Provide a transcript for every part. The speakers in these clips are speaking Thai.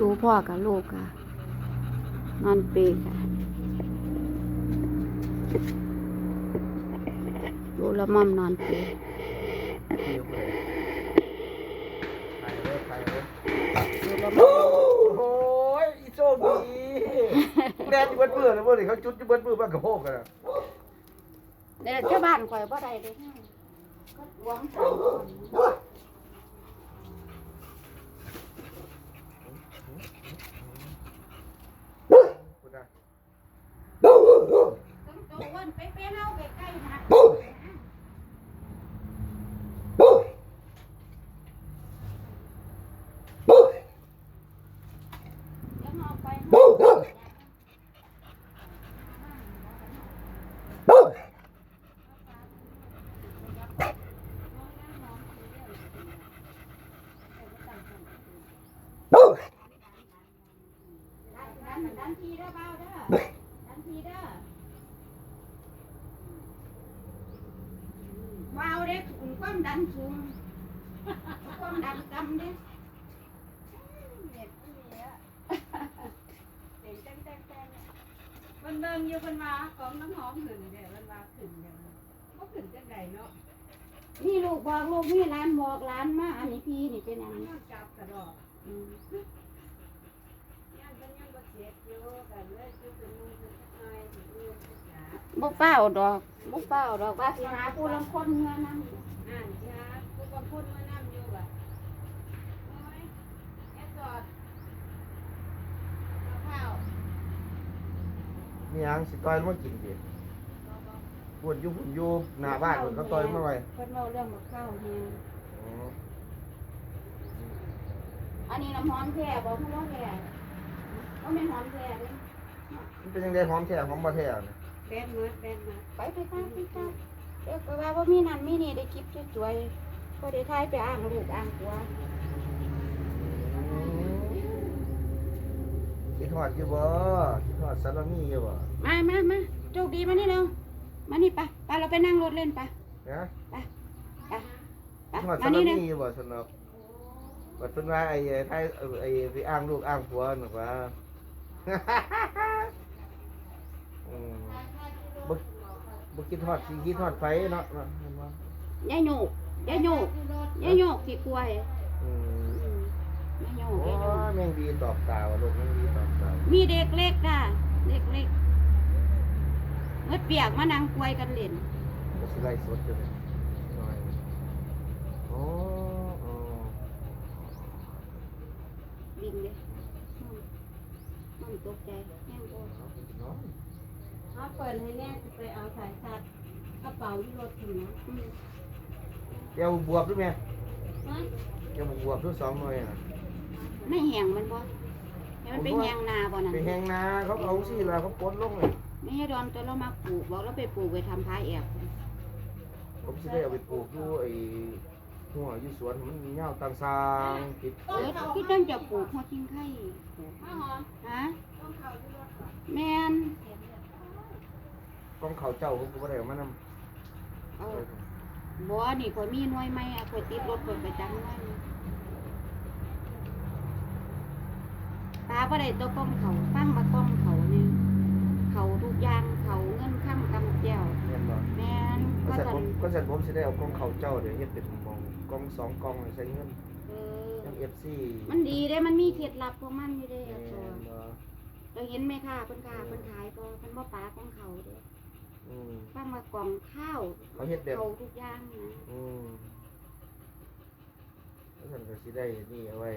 ดูพ่อกับลูกค่ะ นอนเปรย์ค่ะ ดูละม่อมนอนเปรย์คิวเลยไปเลยไปเลยดูละม่อมโอ้ยอีโชคดีแดนอยู่เบิดมือเลยเว้ยเขาจุดอยู่เบิดมือบ้านกระโพกกันอะเดี๋ยวเจ้าบ้านข่อยบ่ได้เลยนะก็หวงสามคน พูดได้ ต้องตัวอ้วนไปไปเฮาใกล้ๆนะเดี๋ยวเอาไปให้ ดันดันทีเด้อเบาเด้อดันทีเด้อเบาเด้อความ ดันสูงความดันต่ำเด้อเด็ดที่เนี้ยเด็กจังจังจังมันเบิ่งอยู่เพิ่นว่าของน้ำหอมขึ้นเด้มันว่าขึ้นเด้บ่ขึ้นจังไดเนาะนี่ลูกบอกลูกนี่ร้านบอกร้านมาอันนี้พี่นี่เป็นอันมันนี้ยังจับกระดอกอืมย่านเพิ่นยังบ่เสร็จอยู่กันเลยคือเป็นมือเป็นจักหน่อยสิเอื้อศึกษาบ่เฝ้าดอกบ่เฝ้าดอกว่าสิหาผู้ลางคนเงินนั่น อ่านจ้าผู้บางคนมานํอยู่ว่าโอ้ยแอดจอดข้าวมีหยังสิต่อยมากินดิหุ่นอยู่หุ่นอยู่หน้าบ้านหุ่นเขาต่อยมาไว้เพิ่นเว้าเรื่องบักข้าวแฮงอ๋ออันนี้น้ำหอมแท้บ่คือว่าแท้บ่แม่นหอมแท้เด้มันเป็นยังไงหอมแท้หอมบ่แท้เนี่ยแบนหมดแบนหมดไปไปตามไปตาม เดี๋ยวก็ว่าว่ามีนั่นมีนี่ได้คลิปสวยๆก็ได้ถ่ายไปอ้างลูกอ้างตัวคิดฮอดอยู่บ่คิดฮอดซาลามี่อยู่บ่มามามาโชคดีมานี่เร็วมานี่ไปะปเราไปนั่งรถเล่นไปะนะไปไปคิดฮอดมาซาลานี่เร็วมี่อยู่บ่สนอกบัดเพิ่นว่าไอ้ไอ้ไอ้ไอ้ไปอ้างลูกอ้างผัวนึกว่าอืมบ่ บ่คิดฮอดสิคิดฮอดไฟเนาะเนาะเห็นบ่ยายโยกยายโยกยายโยกขี้กล้วยอืมอืมยายโยกโอ้ยายโยก แม่งดีตอบตาว่ะลูกแม่งดีตอบตามีเด็กเล็กค่ะเด็กเล็กเมื่อเปียกมานั่งกล้วยกันเล่นก็สิไล่สดอยู่เลยหน่อยโอ้โอ้บินเลยมันตกใจแห้งโบเอาไปนอน เอาเปิดให้แน่สิไปเอาสายชาร์จกระเป๋าที่รถถึงนะอืมเดี๋ยวบวบด้วยแม่เฮ้ยเดี๋ยวบวบด้วยสองหน่วยน่ะไม่แห้งมันบ่ให้มันไปแห้งนาบ่นั่นไปแหงนาเขาเอาสิล่ะเขาปลดลงเลยไม่ให้ดอนตัวเรามาปลูกบอกเราไปปลูกไปทำพายแอบผมสิได้เอาไปปลูกอยู่ไอ้หัวอยู่สวนมันมีเหย้าต่างสร้างติดเออคิดต้องจะปลูกหัวชิงไข่ปลูกมาหอมฮะต้องเข้าที่รถก่อนแม่น กองเขาเจ้าผมก็บ่ได้เอามานำเอาบ่นี่ข่อยมีหน่วยไหมอะข่อยติดรถข่อยไปจังหน่วยหนึ่งตาบ่ได้ตัวกล้องเขาฟังมากล้องเขานี่เขาทุกอย่างเขาเงินค้ำกำแก้วแม่นบ่แม่นก็ก็เสร็จทัผนมก็เสร็จผมสิได้เอากองเขาเจ้าเดี๋ยวเฮ็ดเป็นกองกองสองกองใช้เงินเออยัง FC มันดีเด้ มันมีเคล็ดลับของมันอยู่เด้แม่อะตัวนบ่ เราเห็นไหมค่ะเพิ่นค้าเพิ่นขายบ่เพิ่นบ่ปลาของเขาเด้ อืมฟังมากล่องข้าวเขาเฮ็ดแบบเขาทุกอย่างนะอืมแล้วฉันก็สิได้นี่เอาไว้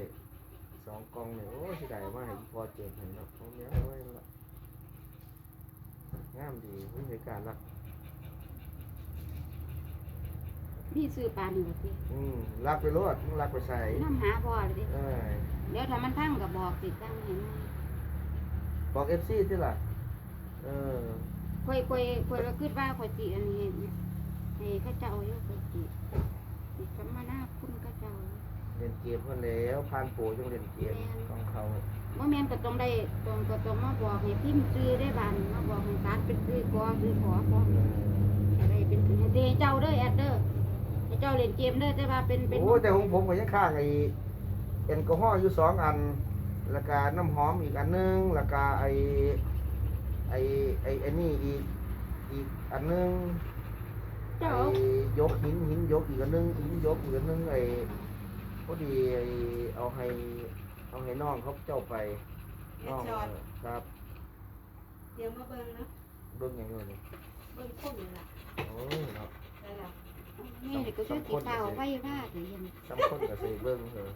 สองกล่องเนี่ยโอ้สิได้มาให้อีพอเจิมให้เนาะเอาเนี้ยเอาไว้ละงามดีวิธีการละพี่ซื้อปลาหนึ่งสิอืมรักไปรถรักไปใส่น้ำหาพ่อเลยดิเอ้ยเดี๋ยวถ้ามันทั้งก็บอกสิตั้งเห็นไหมบอกเอฟซีที่ล่ะเออ ค่อยค่อยค่อยเราคิดว่าค่อยสิอันนี้ให้เข้าเจ้าอยู่ค่อยสิสิสัมมนาคุณเข้าเจ้าเล่นเกมกันแล้วผ่านโปรจงเล่นเกมกองเขาบ่แม่นก็ต้องได้ต้องก็ต้องมาบอกให้พิมพ์ซื้อได้บานมาบอกให้ตัดเป็นซื้อกอซื้อขอพร้อมเอออะไรเป็นซื้อให้เจ้าเด้อแอดเด้อให้เจ้าเล่นเกมเด้อแต่ว่าเป็นเป็นโอ้แต่ของผมก็ยังข้างไอ้แอลกอฮอล์อยู่สองอันแล้วก็น้ำหอมอีกอันหนึงแล้วก็ไอไอไอไอนี่อีกอีกอันหนึงเจ้าไอยกหินหินยกอีกอันหนึงหินยกอีกอันหนึงไอพอดีไอเอาให้เอาให้น้องเขาเจ้าไปน้องครับเดี๋ยวมาเบิ่งนะเบิ่งอย่างนี้เลยเบิ่งคนนี่ล่ะโอ้ยเนาะได้แล้วนี่ก็คือสีฟ้าไว้ว่าเดี๋ยวเห็นสำคนกับใส่เบิ่งเถอะ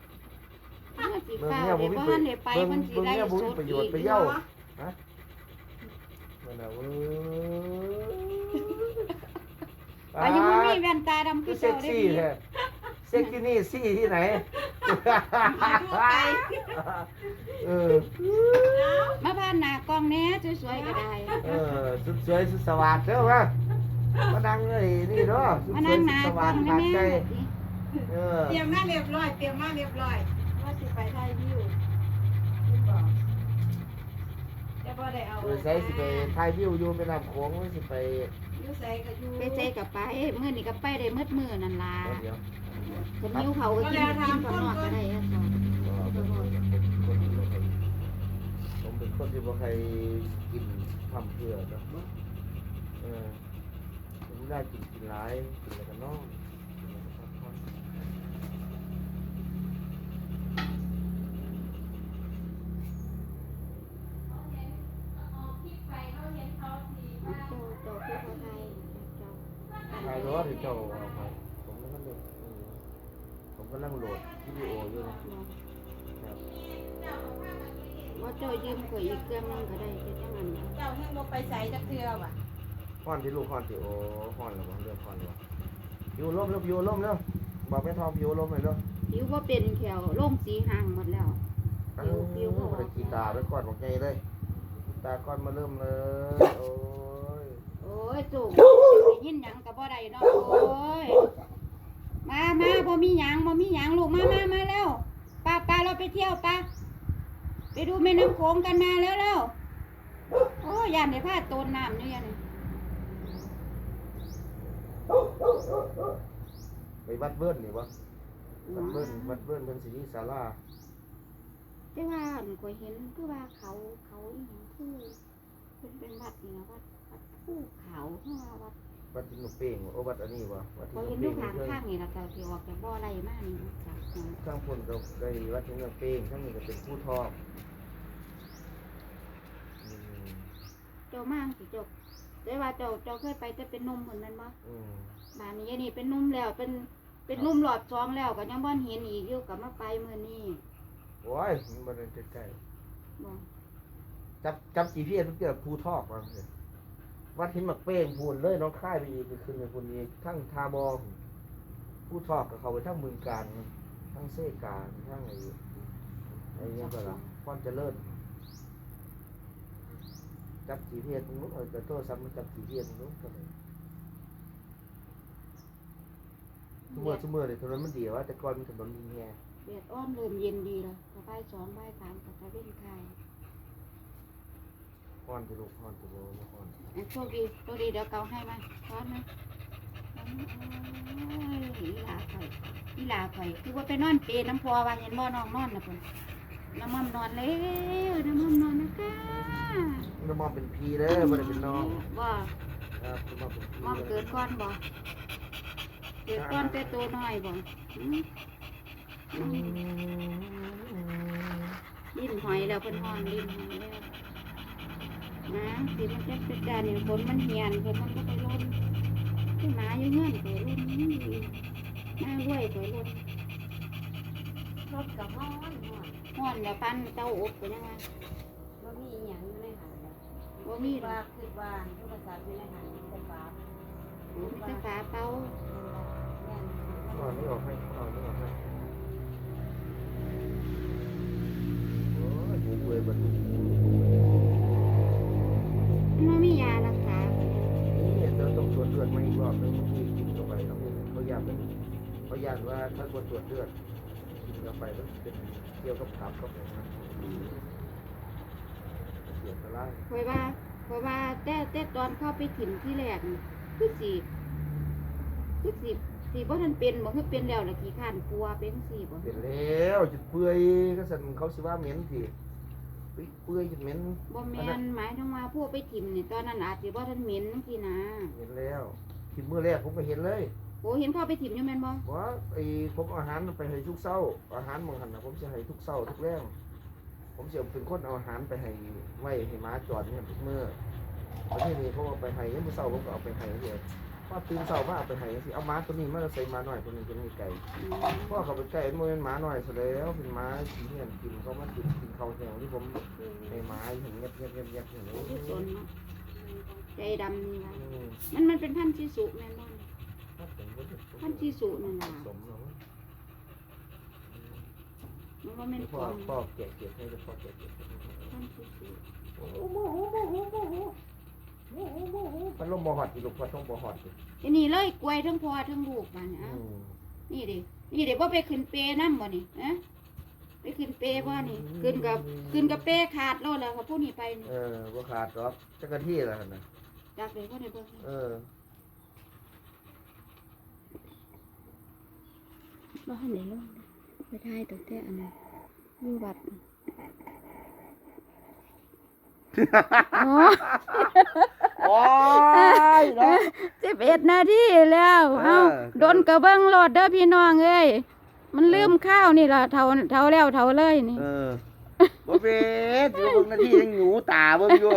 เมื่อสีเบิ่งฟ้าเนี่ยบ่เดี๋ยวมีบ้าประนเดี๋ยวไปเบิ่งมันสีเบิ่งได้เนี่ยบ่สมีดประโยอีชน์กไปเหย้าเนาะ นั่นน่ะเว้ยไปยังไม่มีแว่นตาดำคืคืออเซ็เจ้ากได้ซี่ดีแท้เซ็กที่นี่ซี่ที่ไหน เออ มาบ้านหน้ากล้องแน่สวยๆก็ได้ เออ สุดสวยสุดสวัสดิ์เด้อว่ามานั่งเลยนี่เด้อสุดมาสวนั่ยงหสุดน้าสกล้วัอสงดิ์ได้ขาดแม่ใจเออ เตรียมมาเรียบร้อย เตรียมมาเรียบร้อยว่าสิไปถ่ายวิวนี่บอก จะบ่ได้เอาเออใส่สิไปถ่ายวิวอยู่ไปน้ำโขงสิไปอยู่ไสก็อยู่ไปเจกับไปมื้อนี้ก็ไปได้มืดมื้อนั่นล่ะเดี๋ยวคนหิวเขาก็กินกินข้าวนอกก็ได้อะค่ะก็เป็นคนที่บ่เคยผมเป็นคนที่บ่เคยกินทำเพื่อเนาะเออผมได้กินกินหลายกินแล้วก็นอนกินแล้วก็พักผ่อน เจ้าเจ้าคือเขาไทยเจ้า ใครรู้ว่าที่เจ้าเอาไปผมก็นั่งเล่นเออผมก็นั่งโหลดวิดีโออยู่นะครับว่าเจ้ายืมข่อยอีกเครื่องนึงก็ได้เฮ็ดจังนั้นน่ะเจ้าแห่งบ่ไปใส่จักเทื่อว่ะฮ้อนที่ลูกฮ้อนที่โอ้ฮ้อนแล้วบ่เรื่องฮ้อนแล้วอยู่ร่มเร็วอยู่ร่มเร็วบอกไปทองอยู่ร่มเลยเร็วผิวบ่เป็นแขวลงสีห่างหมดแล้ว เอผิวผิวอบ่ได้กีตาร์ไปก่อนบอกไงเลยกีตาร์ก่อนมาเริ่มเลยโอ้ยโอ้ยสูงได้ยินหยังก็บ่ได้เนาะโอ้ยมามาบ่มีหยังบ่มีหยังลูกมามามาแล้วป้าป้าเราไปเที่ยวป้าไปดูแม่น้ำโขงกันมาแล้วแล้วโอ้ยยานได้พาโตนน้ำอยู่ยันนี่ไปวัดเบิ้ลนี่วะวัดเบิ้ลวัดเบิ้ลเป็นสีศาลาแต่ว่าอันข่อยเห็นคือว่าเขาเขาอีหยังคือเป็นเป็นวัดนี่นะวัดวัดภูเขาเพราะว่าวัดวัดที่หนุเป้งโอ้วัดอันนี้วะวัดที่เขาหนุเห็นอเป้ยู่งข้างเคยข้างนี่แล้วก็ที่ออกจากบ่อไรมากนี่นะจ้ะอืมข้างพนก็ได้วัดที่หนุเป้งข้างนี้ก็เป็นผู้ทองอืมเจ้ามากสิเจ้าแต่ว่าเจ้าเจ้าเคยไปแต่เป็นหนุ่มคนนั้นบ่อืมบ้านนี้ยายนี่เป็นหนุ่มแล้ว เป็นเป็นหนุ่มหลอดซองแล้วก็ยังบ่เห็นอีกอยู่กับมาไปมื้อนี้โอ้ยมันบ่ได้ใกล้บ่ๆจับจับจีพีเอสเพื่อผู้ทอกมาเลย วัดหินหมักเป้งพูนเลยน้องค่ายไปอีกไปขึ้นพูนอีกทั้งทาบองผู้ทอกกับเขาไปทั้งมือการทั้งเซกาทั้งไอ้ไอ้ยังก็ละพรเจริญจับจีเพีเอสตรงนู้นเอาแต่โทรศัพท์มันจับจีเพีเอสตรงนู้นก็เลยทุกเมื่อทุกเมื่อเลยถนนมันดีว่าแต่ก่อนมันถนนดีแฮเดือดอ้อนเริ่มเย็นดีแล้วก็บ่ายสองบายสามก็จะเวนคาย พรจะลูกพรจะโลมาพรอะโชคดีโชคดีเดี๋ยวเกาให้มาพร้อมนะโอ้ยอีหลาข่อยอีหลาข่อยคือว่าไปนอนเปรน้ำพอว่าเห็นบ่น้องนอนนะพุ่นน้ำมันนอนแล้วน้ำมันนอนนะคะน้ำมอมเป็นพีเด้อบ่ได้เป็นน้องบ่ครับน้ำมอมเป็นพีมองเกิดก้อนบ่เกิดก้อนแต่ตัวน้อยบ่ดิ้นหอยแล้วเพิ่นฮอนดิ้นหอยแล้ว น้ำสิมันจะเป็นจานนี่ฝนมันเหียนฝนมันก็ไปล้นที่หมาอยู่เงื่อนไปล้นนี่หน้าด้วยไปล้นรถก็ฮ้อนฮ้อนฮ้อนแล้วพันเต้าอบไปยังไงบ่มีอีหยังอยู่ในหันเลยบ่มีหรว่าอกคือว่าโทรศัพท์อยู่ในหันแต่ฟ้ามีแต่ฝาเป่าแม่นเอานี่ออกให้เอานี่ออกให้โอ้ยหูเบื่อบัดนี้มั ยากว่าถ้าคนตรวจเลือดกินเข้าไปแล้วเป็นเกี่ยวกับตับก็เป็นนะเสียสลายคอยว่าคอยว่าแต่แต่ตอนเข้าไปถิ่นที่แรกนี่คือสิคือสิสิบ่ทันเป็นบ่คือเป็นแล้วล่ะขี้ข้านกลัวเป็นสิบ่เป็นแล้วจุดเปื่อยก็สั่นเขาสิว่าเหม็นสิเปื่อยจุดเหม็นบ่แม่นหมายถึงว่าผู้ไปถิ่มนี่ตอนนั้นอาจสิบ่ทันเหม็นจังซี่นะเห็นแล้วที่มื้อแรกผมก็เห็นเลย โอ้เห็นเขาไปถิ่มอยู่แม่นบ่ว่าไอ้ผมเอาอาหารไปให้ทุกเช้า อาหารบางหันนะผมจะให้ทุกเช้าทุกแรงผมจะเป็นคนเอาอาหารไปให้ไว้ให้หม้าจอดเนี่ยทุกมื้อแล้วทีนี้ผมเอาไปให้ยามมื้อเช้าผมก็เอาไปให้เดียวว่าตื่นเช้ามาเอาไปให้สิเอาหม้าตัวนี้มาใส่หม้าหน่อยตัวนี้ตัวนี้ไก่อืมพ่อเขาไปไก่มันเป็นหม้าหน่อยซะแล้วเป็นหม้าสีเงี้ยกินเขามากินกินข้าวแห้งที่ผมให้หม้าเห็นเงียบเงียบเงียบเงียบอย่างนี้ผู้สนเนาะใจดำนี่ล่ะอืมมันมันเป็นพันธุ์ชิสุแม่นบ่ถ้าผมก็จะ พันธุ์ชิสุนั่นน่ะสมแล้วมันบ่แม่นขพ่อองพ่อแกะเก็บให้พ่อแกะเก็บพันธุ์ชิสุโอ้โหโมโหโมโหโมโหโมโหโมโหมันลมบ่ฮอดอีลูกพ่อต้องบ่ฮอดสิอันนี้เลยกล้วยทั้งพ่อทั้งลูกบาดนี้อือะมนี่ดินี่ดิบ่ไปขึ้นเปนำบ่นี่ฮะไปขึ้นเปบ่นี่ขึ้นกับขึ้นกับเปขาดแล้วแล้วค่ะผู้นี้ไปนี่เออบ่ขาดดอกจักรที่ล่ะหั่นน่ะจากเลยบ่ได้เบิ่งเออ บ่ทันได้ลงไปถ่ายตั้งแต่อันนั้อยู่วัดอ๋อโอ้ยเนาะ สิบเอ็ดนาทีแล้ว เออเอ้าโดนกระเบื้องโลดเด้อพี่น้องเอ้ย มันลืมข้าวนี่ล่ะเท่าเท่าแล้วเท่าเลยนี่ เออบ่เป็นสิเบิ่งหนาทียังหนูตาเบิ่งอยู่